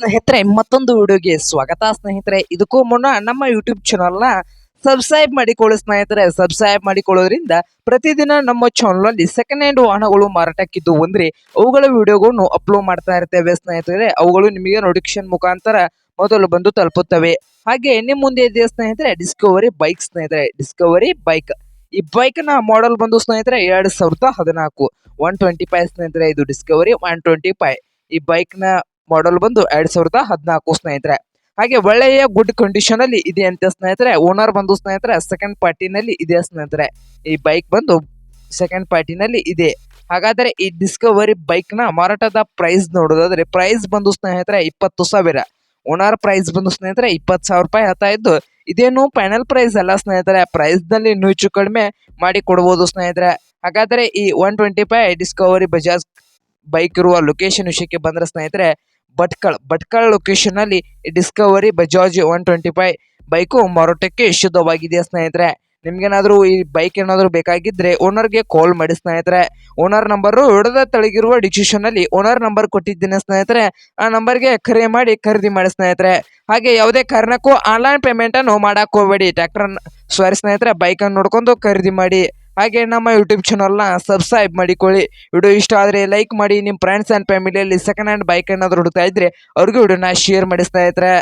ಸ್ನೇಹಿತರೆ, ಮತ್ತೊಂದು ವಿಡಿಯೋಗೆ ಸ್ವಾಗತ ಸ್ನೇಹಿತರೆ. ಇದಕ್ಕೂ ಮುನ್ನ ನಮ್ಮ ಯೂಟ್ಯೂಬ್ ಚಾನಲ್ನ ಸಬ್ಸ್ಕ್ರೈಬ್ ಮಾಡಿಕೊಳ್ಳಿ ಸ್ನೇಹಿತರೆ. ಸಬ್ಸ್ಕ್ರೈಬ್ ಮಾಡಿಕೊಳ್ಳೋದ್ರಿಂದ ಪ್ರತಿದಿನ ನಮ್ಮ ಚಾನಲಲ್ಲಿ ಸೆಕೆಂಡ್ ಹ್ಯಾಂಡ್ ವಾಹನಗಳು ಮಾರಾಟಕ್ಕಿದ್ದು ಅಂದ್ರೆ ಅವುಗಳ ವಿಡಿಯೋಗಳನ್ನು ಅಪ್ಲೋಡ್ ಮಾಡ್ತಾ ಇರ್ತೇವೆ ಸ್ನೇಹಿತರೆ. ಅವುಗಳು ನಿಮಗೆ ನೋಟಿಫಿಕೇಶನ್ ಮುಖಾಂತರ ಮೊದಲು ಬಂದು ತಲುಪುತ್ತವೆ. ಹಾಗೆ ನಿಮ್ಮ ಮುಂದೆ ಇದೆ ಸ್ನೇಹಿತರೆ? ಡಿಸ್ಕವರಿ ಬೈಕ್ ಸ್ನೇಹಿತರೆ. ಡಿಸ್ಕವರಿ ಬೈಕ್ ಈ ಬೈಕ್ನ ಮಾಡೆಲ್ ಬಂದು ಸ್ನೇಹಿತರೆ ಎರಡ್ ಸಾವಿರದ ಹದಿನಾಲ್ಕು. ಒನ್ ಟ್ವೆಂಟಿ ಫೈವ್ ಸ್ನೇಹಿತರೆ, ಇದು ಡಿಸ್ಕವರಿ ಒನ್ ಟ್ವೆಂಟಿ ಫೈವ್ ಈ ಬೈಕ್ನ ಮಾಡೆಲ್ ಬಂದು ಎರಡ್ ಸಾವಿರದ ಹದಿನಾಲ್ಕು ಸ್ನೇಹಿತರೆ. ಹಾಗೆ ಒಳ್ಳೆಯ ಗುಡ್ ಕಂಡೀಷನ್ ಅಲ್ಲಿ ಇದೆ ಅಂತ ಸ್ನೇಹಿತರೆ ಓನರ್ ಬಂದು ಸ್ನೇಹಿತರೆ ಸೆಕೆಂಡ್ ಪಾರ್ಟಿನಲ್ಲಿ ಇದೆ ಸ್ನೇಹಿತರೆ. ಈ ಬೈಕ್ ಬಂದು ಸೆಕೆಂಡ್ ಪಾರ್ಟಿನಲ್ಲಿ ಇದೆ. ಹಾಗಾದ್ರೆ ಈ ಡಿಸ್ಕವರಿ ಬೈಕ್ನ ಮಾರಾಟದ ಪ್ರೈಸ್ ನೋಡೋದಾದ್ರೆ ಪ್ರೈಸ್ ಬಂದು ಸ್ನೇಹಿತರೆ ಇಪ್ಪತ್ತು ಸಾವಿರ. ಓನರ್ ಪ್ರೈಸ್ ಬಂದು ಸ್ನೇಹಿತರೆ ಇಪ್ಪತ್ತು ಸಾವಿರ ರೂಪಾಯಿ ಹೇಳ್ತಾ ಇದ್ದು, ಇದೇನು ಫೈನಲ್ ಪ್ರೈಸ್ ಅಲ್ಲ ಸ್ನೇಹಿತರೆ. ಪ್ರೈಸ್ನಲ್ಲಿ ಇನ್ನೂ ಹೆಚ್ಚು ಕಡಿಮೆ ಮಾಡಿ ಕೊಡಬಹುದು ಸ್ನೇಹಿತರೆ. ಹಾಗಾದ್ರೆ ಈ one twenty five Discovery Bajaj bike ಇರುವ ಲೊಕೇಶನ್ ವಿಷಯಕ್ಕೆ ಬಂದ್ರೆ ಸ್ನೇಹಿತರೆ ಭಟ್ಕಳ್ ಭಟ್ಕಳ್ ಲೊಕೇಶನ್ ಅಲ್ಲಿ Discovery Bajaj one twenty five bike ಮಾರಾಟಕ್ಕೆ ಶುದ್ಧವಾಗಿದೆ ಸ್ನೇಹಿತರೆ. ನಿಮ್ಗೇನಾದ್ರೂ ಈ ಬೈಕ್ ಏನಾದರೂ ಬೇಕಾಗಿದ್ರೆ ಓನರ್ಗೆ ಕಾಲ್ ಮಾಡಿ ಸ್ನೇಹಿತರೆ. ಓನರ್ ನಂಬರು ಹಿಡದ ತಳಗಿರುವ ಡಿಸಿಷನ್ ಅಲ್ಲಿ ಓನರ್ ನಂಬರ್ ಕೊಟ್ಟಿದ್ದೀನಿ ಸ್ನೇಹಿತರೆ. ಆ ನಂಬರ್ಗೆ ಕರೆ ಮಾಡಿ ಖರೀದಿ ಮಾಡಿ ಸ್ನೇಹಿತರೆ. ಹಾಗೆ ಯಾವುದೇ ಕಾರಣಕ್ಕೂ ಆನ್ಲೈನ್ ಪೇಮೆಂಟ್ ಅನ್ನು ಮಾಡಕ್ ಹೋಗಬೇಡಿ. ಟ್ರ್ಯಾಕ್ಟರ್ ಸಾರಿ ಸ್ನೇಹಿತರೆ ಬೈಕ್ ಅನ್ನು ನೋಡ್ಕೊಂಡು ಖರೀದಿ ಮಾಡಿ. ಹಾಗೆ ನಮ್ಮ ಯೂಟ್ಯೂಬ್ ಚಾನಲ್ನ ಸಬ್ಸ್ಕ್ರೈಬ್ ಮಾಡಿಕೊಳ್ಳಿ. ವಿಡಿಯೋ ಇಷ್ಟ ಆದರೆ ಲೈಕ್ ಮಾಡಿ. ನಿಮ್ಮ ಫ್ರೆಂಡ್ಸ್ ಆ್ಯಂಡ್ ಫ್ಯಾಮಿಲಿಯಲ್ಲಿ ಸೆಕೆಂಡ್ ಹ್ಯಾಂಡ್ ಬೈಕ್ ಏನಾದರೂ ಹುಡುಕ್ತಾ ಇದ್ದರೆ ಅವ್ರಿಗೂ ವಿಡಿಯೋನ ಶೇರ್ ಮಾಡಿ ಸ್ನೇಹಿತರೆ.